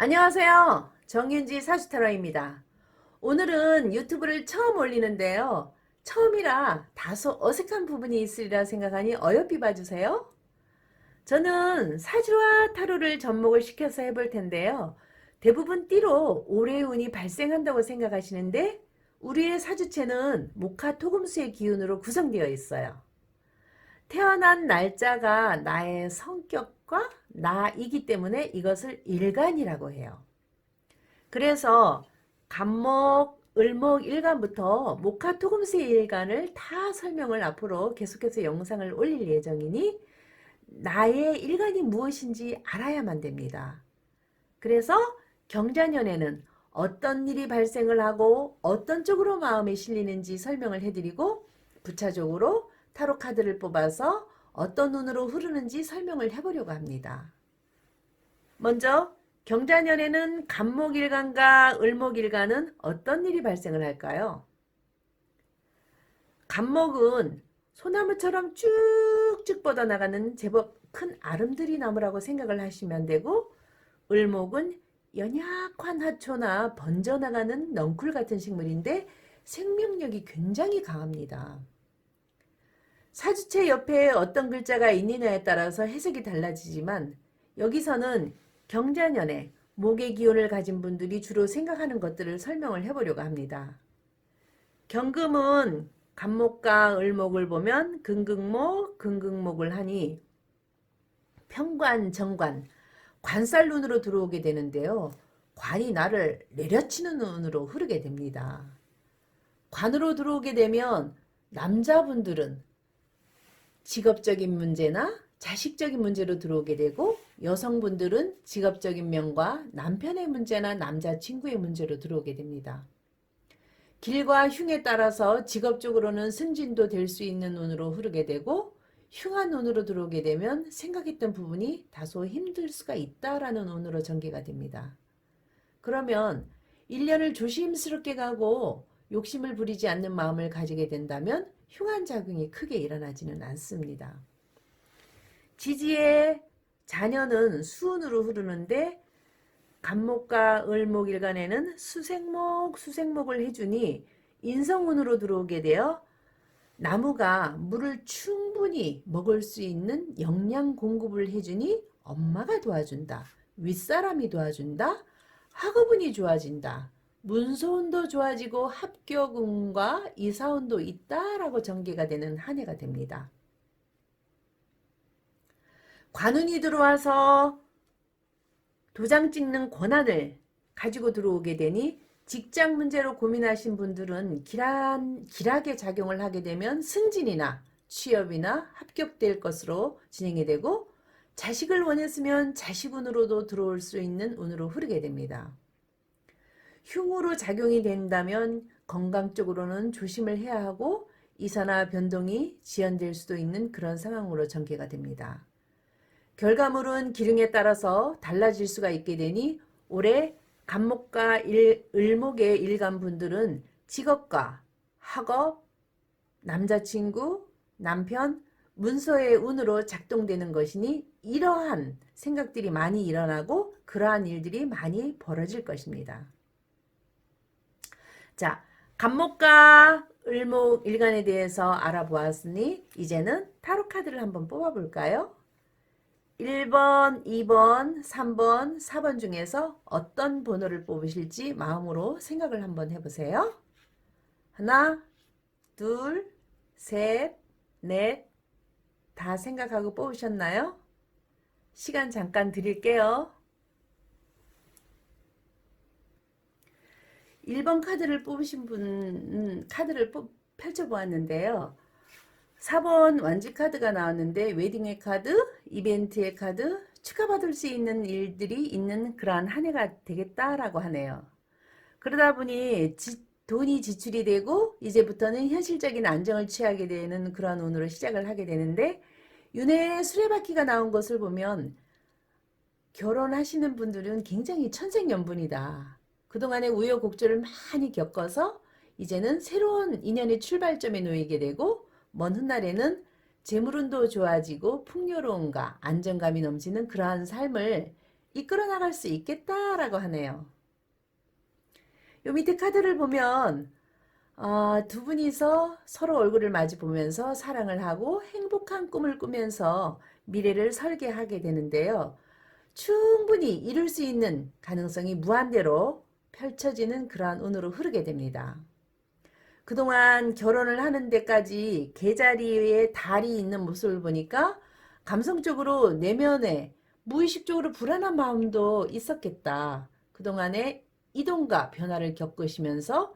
안녕하세요. 정윤지 사주타로입니다. 오늘은 유튜브를 처음 올리는데요. 처음이라 다소 어색한 부분이 있으리라 생각하니 어여삐 봐주세요. 저는 사주와 타로를 접목을 시켜서 해볼 텐데요. 대부분 띠로 올해의 운이 발생한다고 생각하시는데 우리의 사주체는 목화 토금수의 기운으로 구성되어 있어요. 태어난 날짜가 나의 성격과 나이기 때문에 이것을 일간이라고 해요. 그래서 간목, 을목 일간부터 목화 토금수의 일간을 다 설명을 앞으로 계속해서 영상을 올릴 예정이니 나의 일간이 무엇인지 알아야만 됩니다. 그래서 경자년에는 어떤 일이 발생을 하고 어떤 쪽으로 마음이 실리는지 설명을 해드리고 부차적으로 타로 카드를 뽑아서 어떤 눈으로 흐르는지 설명을 해보려고 합니다. 먼저 경자년에는 간목일간과 을목일간은 어떤 일이 발생을 할까요? 간목은 소나무처럼 쭉쭉 뻗어나가는 제법 큰 아름드리 나무라고 생각을 하시면 되고 을목은 연약한 하초나 번져나가는 넝쿨 같은 식물인데 생명력이 굉장히 강합니다. 사주체 옆에 어떤 글자가 있느냐에 따라서 해석이 달라지지만 여기서는 경자년에 목의 기운을 가진 분들이 주로 생각하는 것들을 설명을 해보려고 합니다. 경금은 간목과 을목을 보면 금극목, 금극목을 하니 평관, 정관, 관살 눈으로 들어오게 되는데요. 관이 나를 내려치는 눈으로 흐르게 됩니다. 관으로 들어오게 되면 남자분들은 직업적인 문제나 자식적인 문제로 들어오게 되고 여성분들은 직업적인 면과 남편의 문제나 남자친구의 문제로 들어오게 됩니다. 길과 흉에 따라서 직업적으로는 승진도 될 수 있는 운으로 흐르게 되고 흉한 운으로 들어오게 되면 생각했던 부분이 다소 힘들 수가 있다라는 운으로 전개가 됩니다. 그러면 1년을 조심스럽게 가고 욕심을 부리지 않는 마음을 가지게 된다면 흉한 작용이 크게 일어나지는 않습니다. 지지의 자녀는 수운으로 흐르는데 간목과 을목 일간에는 수생목, 수생목을 해주니 인성운으로 들어오게 되어 나무가 물을 충분히 먹을 수 있는 영양 공급을 해주니 엄마가 도와준다. 윗사람이 도와준다. 학업운이 좋아진다. 문서운도 좋아지고 합격운과 이사운도 있다라고 전개가 되는 한 해가 됩니다. 관운이 들어와서 도장 찍는 권한을 가지고 들어오게 되니 직장 문제로 고민하신 분들은 길한, 길하게 작용을 하게 되면 승진이나 취업이나 합격될 것으로 진행이 되고 자식을 원했으면 자식운으로도 들어올 수 있는 운으로 흐르게 됩니다. 흉으로 작용이 된다면 건강 쪽으로는 조심을 해야 하고 이사나 변동이 지연될 수도 있는 그런 상황으로 전개가 됩니다. 결과물은 기능에 따라서 달라질 수가 있게 되니 올해 간목과 일, 을목의 일간 분들은 직업과 학업, 남자친구, 남편, 문서의 운으로 작동되는 것이니 이러한 생각들이 많이 일어나고 그러한 일들이 많이 벌어질 것입니다. 자, 간목과 을목 일간에 대해서 알아보았으니 이제는 타로 카드를 한번 뽑아볼까요? 1번, 2번, 3번, 4번 중에서 어떤 번호를 뽑으실지 마음으로 생각을 한번 해보세요. 하나, 둘, 셋, 넷, 다 생각하고 뽑으셨나요? 시간 잠깐 드릴게요. 1번 카드를 뽑으신 분, 음, 카드를 뽑, 펼쳐보았는데요. 4번 완지 카드가 나왔는데 웨딩의 카드, 이벤트의 카드, 축하받을 수 있는 일들이 있는 그러한 한 해가 되겠다라고 하네요. 그러다 보니 지, 돈이 지출이 되고 이제부터는 현실적인 안정을 취하게 되는 그러한 운으로 시작을 하게 되는데 윤회의 수레바퀴가 나온 것을 보면 결혼하시는 분들은 굉장히 천생연분이다. 그동안의 우여곡절을 많이 겪어서 이제는 새로운 인연의 출발점에 놓이게 되고 먼 훗날에는 재물운도 좋아지고 풍요로움과 안정감이 넘치는 그러한 삶을 이끌어 나갈 수 있겠다라고 하네요. 요 밑에 카드를 보면 어, 두 분이서 서로 얼굴을 마주 보면서 사랑을 하고 행복한 꿈을 꾸면서 미래를 설계하게 되는데요. 충분히 이룰 수 있는 가능성이 무한대로 펼쳐지는 그러한 운으로 흐르게 됩니다. 그동안 결혼을 하는 데까지 개자리에 달이 있는 모습을 보니까 감성적으로 내면에 무의식적으로 불안한 마음도 있었겠다. 그동안에 이동과 변화를 겪으시면서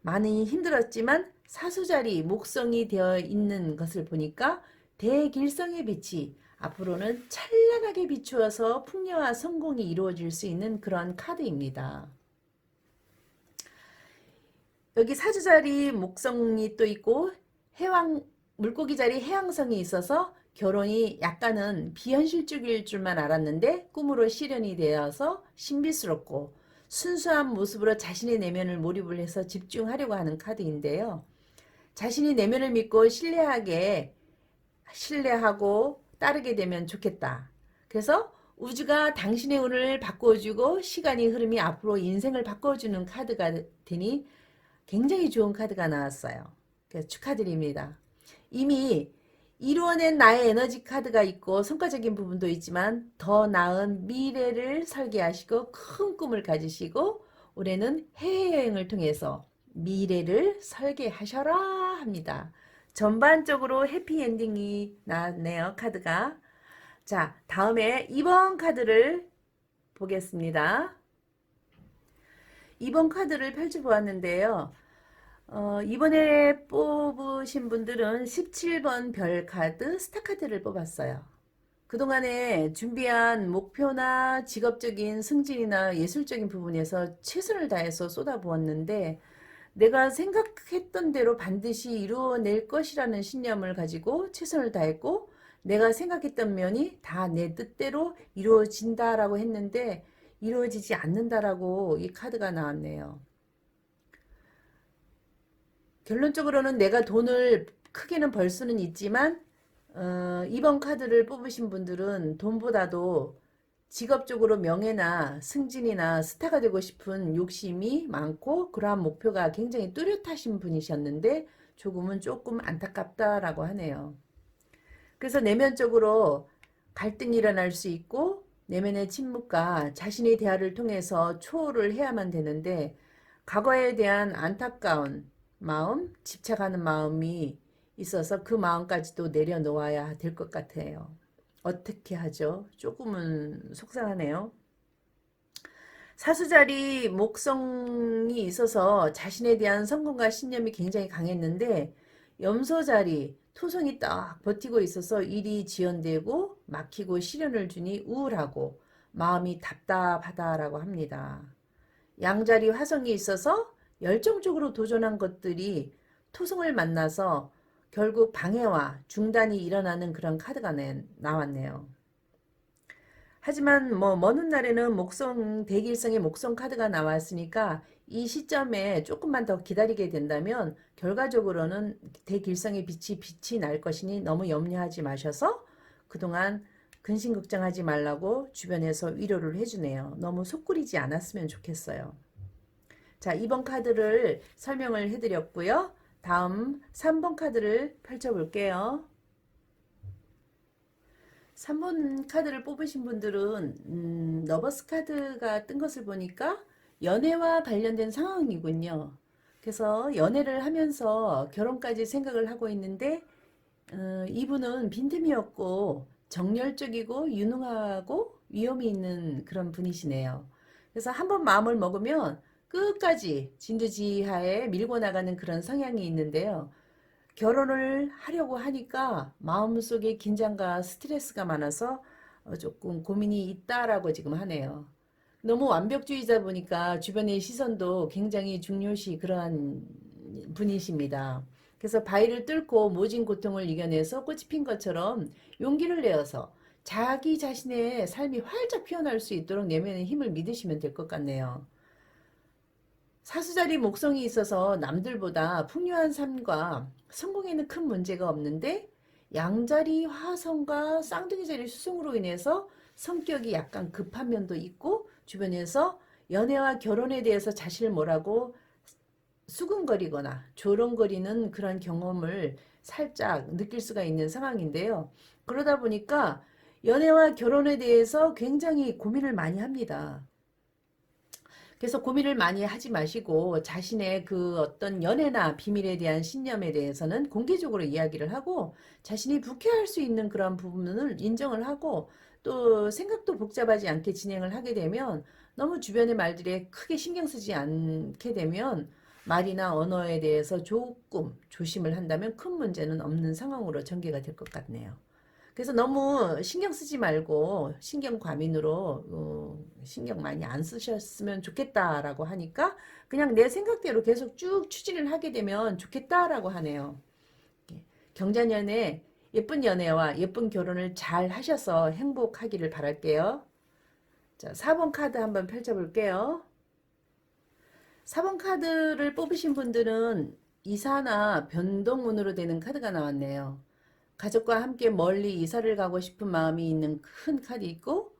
많이 힘들었지만 사수자리 목성이 되어 있는 것을 보니까 대길성의 빛이 앞으로는 찬란하게 비추어서 풍요와 성공이 이루어질 수 있는 그런 카드입니다. 여기 사주자리 목성이 또 있고 해왕 물고기 자리 해왕성이 있어서 결혼이 약간은 비현실적일 줄만 알았는데 꿈으로 실현이 되어서 신비스럽고 순수한 모습으로 자신의 내면을 몰입을 해서 집중하려고 하는 카드인데요. 자신이 내면을 믿고 신뢰하게 신뢰하고 따르게 되면 좋겠다. 그래서 우주가 당신의 운을 바꿔주고 시간이 흐름이 앞으로 인생을 바꿔주는 카드가 되니 굉장히 좋은 카드가 나왔어요. 그래서 축하드립니다. 이미 이루어낸 나의 에너지 카드가 있고 성과적인 부분도 있지만 더 나은 미래를 설계하시고 큰 꿈을 가지시고 올해는 해외여행을 통해서 미래를 설계하셔라 합니다. 전반적으로 해피엔딩이 나왔네요. 카드가. 자, 다음에 2번 카드를 보겠습니다. 2번 카드를 펼쳐보았는데요. 어, 이번에 뽑으신 분들은 17번 별 카드, 스타 카드를 뽑았어요. 그동안에 준비한 목표나 직업적인 승진이나 예술적인 부분에서 최선을 다해서 쏟아부었는데 내가 생각했던 대로 반드시 이루어낼 것이라는 신념을 가지고 최선을 다했고 내가 생각했던 면이 다 내 뜻대로 이루어진다라고 했는데 이루어지지 않는다라고 이 카드가 나왔네요. 결론적으로는 내가 돈을 크게는 벌 수는 있지만 어, 이번 카드를 뽑으신 분들은 돈보다도 직업적으로 명예나 승진이나 스타가 되고 싶은 욕심이 많고 그러한 목표가 굉장히 뚜렷하신 분이셨는데 조금은 조금 안타깝다라고 하네요. 그래서 내면적으로 갈등이 일어날 수 있고 내면의 침묵과 자신의 대화를 통해서 초월을 해야만 되는데 과거에 대한 안타까운 마음, 집착하는 마음이 있어서 그 마음까지도 내려놓아야 될 것 같아요. 어떻게 하죠? 조금은 속상하네요. 사수자리 목성이 있어서 자신에 대한 성공과 신념이 굉장히 강했는데 염소자리 토성이 딱 버티고 있어서 일이 지연되고 막히고 시련을 주니 우울하고 마음이 답답하다라고 합니다. 양자리 화성이 있어서 열정적으로 도전한 것들이 토성을 만나서 결국 방해와 중단이 일어나는 그런 카드가 나왔네요. 하지만 뭐 먼 훗날에는 목성 대길성의 목성 카드가 나왔으니까 이 시점에 조금만 더 기다리게 된다면 결과적으로는 대길성의 빛이 빛이 날 것이니 너무 염려하지 마셔서 그동안 근심 걱정하지 말라고 주변에서 위로를 해주네요. 너무 속구리지 않았으면 좋겠어요. 자, 2번 카드를 설명을 해드렸고요. 다음 3번 카드를 펼쳐볼게요. 3번 카드를 뽑으신 분들은 음, 너버스 카드가 뜬 것을 보니까 연애와 관련된 상황이군요. 그래서 연애를 하면서 결혼까지 생각을 하고 있는데 어, 이분은 빈틈이었고 정열적이고 유능하고 위험이 있는 그런 분이시네요. 그래서 한번 마음을 먹으면 끝까지 진두지하에 밀고 나가는 그런 성향이 있는데요. 결혼을 하려고 하니까 마음속에 긴장과 스트레스가 많아서 어, 조금 고민이 있다라고 지금 하네요. 너무 완벽주의자 보니까 주변의 시선도 굉장히 중요시 그러한 분이십니다. 그래서 바위를 뚫고 모진 고통을 이겨내서 꽃이 핀 것처럼 용기를 내어서 자기 자신의 삶이 활짝 피어날 수 있도록 내면의 힘을 믿으시면 될 것 같네요. 사수자리 목성이 있어서 남들보다 풍요한 삶과 성공에는 큰 문제가 없는데 양자리 화성과 쌍둥이 자리 수성으로 인해서 성격이 약간 급한 면도 있고 주변에서 연애와 결혼에 대해서 자신을 뭐라고 수근거리거나 조롱거리는 그런 경험을 살짝 느낄 수가 있는 상황인데요. 그러다 보니까 연애와 결혼에 대해서 굉장히 고민을 많이 합니다. 그래서 고민을 많이 하지 마시고 자신의 그 어떤 연애나 비밀에 대한 신념에 대해서는 공개적으로 이야기를 하고 자신이 불쾌할 수 있는 그런 부분을 인정을 하고 또 생각도 복잡하지 않게 진행을 하게 되면 너무 주변의 말들에 크게 신경 쓰지 않게 되면 말이나 언어에 대해서 조금 조심을 한다면 큰 문제는 없는 상황으로 전개가 될 것 같네요. 그래서 너무 신경 쓰지 말고 신경 과민으로 어, 신경 많이 안 쓰셨으면 좋겠다라고 하니까 그냥 내 생각대로 계속 쭉 추진을 하게 되면 좋겠다라고 하네요. 예, 경자년에 예쁜 연애와 예쁜 결혼을 잘 하셔서 행복하기를 바랄게요. 자, 4번 카드 한번 펼쳐볼게요. 4번 카드를 뽑으신 분들은 이사나 변동운으로 되는 카드가 나왔네요. 가족과 함께 멀리 이사를 가고 싶은 마음이 있는 큰 카드 있고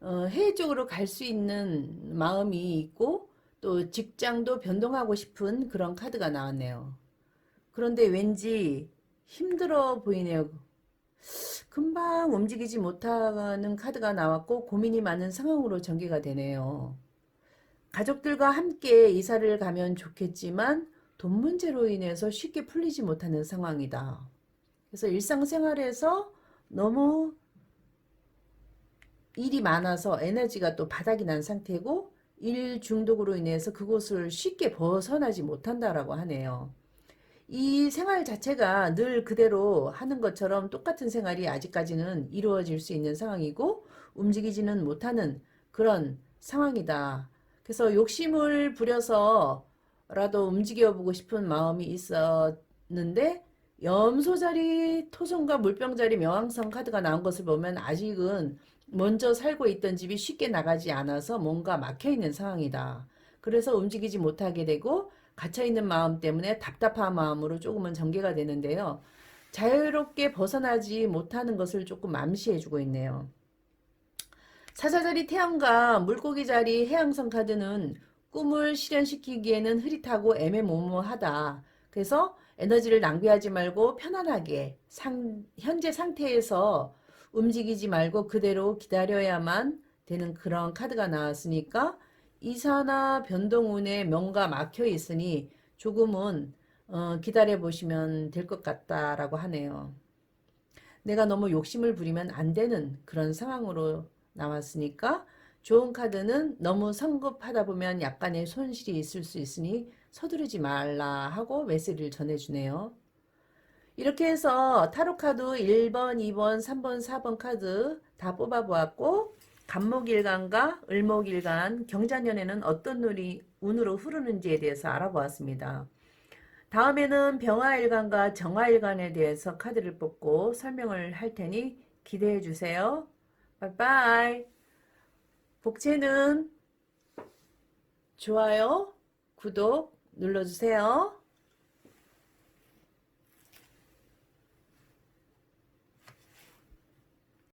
어, 해외 쪽으로 갈 수 있는 마음이 있고 또 직장도 변동하고 싶은 그런 카드가 나왔네요. 그런데 왠지 힘들어 보이네요. 금방 움직이지 못하는 카드가 나왔고 고민이 많은 상황으로 전개가 되네요. 가족들과 함께 이사를 가면 좋겠지만 돈 문제로 인해서 쉽게 풀리지 못하는 상황이다. 그래서 일상생활에서 너무 일이 많아서 에너지가 또 바닥이 난 상태고 일 중독으로 인해서 그곳을 쉽게 벗어나지 못한다라고 하네요. 이 생활 자체가 늘 그대로 하는 것처럼 똑같은 생활이 아직까지는 이루어질 수 있는 상황이고 움직이지는 못하는 그런 상황이다. 그래서 욕심을 부려서라도 움직여 보고 싶은 마음이 있었는데 염소 자리, 토성과 물병 자리 명왕성 카드가 나온 것을 보면 아직은 먼저 살고 있던 집이 쉽게 나가지 않아서 뭔가 막혀 있는 상황이다. 그래서 움직이지 못하게 되고 갇혀 있는 마음 때문에 답답한 마음으로 조금은 전개가 되는데요. 자유롭게 벗어나지 못하는 것을 조금 암시해 주고 있네요. 사자자리 태양과 물고기 자리 해양성 카드는 꿈을 실현시키기에는 흐릿하고 애매모호하다. 그래서 에너지를 낭비하지 말고 편안하게 상, 현재 상태에서 움직이지 말고 그대로 기다려야만 되는 그런 카드가 나왔으니까 이사나 변동운에 뭔가 막혀 있으니 조금은 어, 기다려 보시면 될 것 같다라고 하네요. 내가 너무 욕심을 부리면 안 되는 그런 상황으로 나왔으니까 좋은 카드는 너무 성급하다 보면 약간의 손실이 있을 수 있으니 서두르지 말라 하고 메시지를 전해주네요. 이렇게 해서 타로 카드 1번, 2번, 3번, 4번 카드 다 뽑아보았고 간목일간과 을목일간 경자년에는 어떤 눈이 운으로 흐르는지에 대해서 알아보았습니다. 다음에는 병화일간과 정화일간에 대해서 카드를 뽑고 설명을 할 테니 기대해 주세요. 바이바이. 복채는 좋아요, 구독 눌러주세요.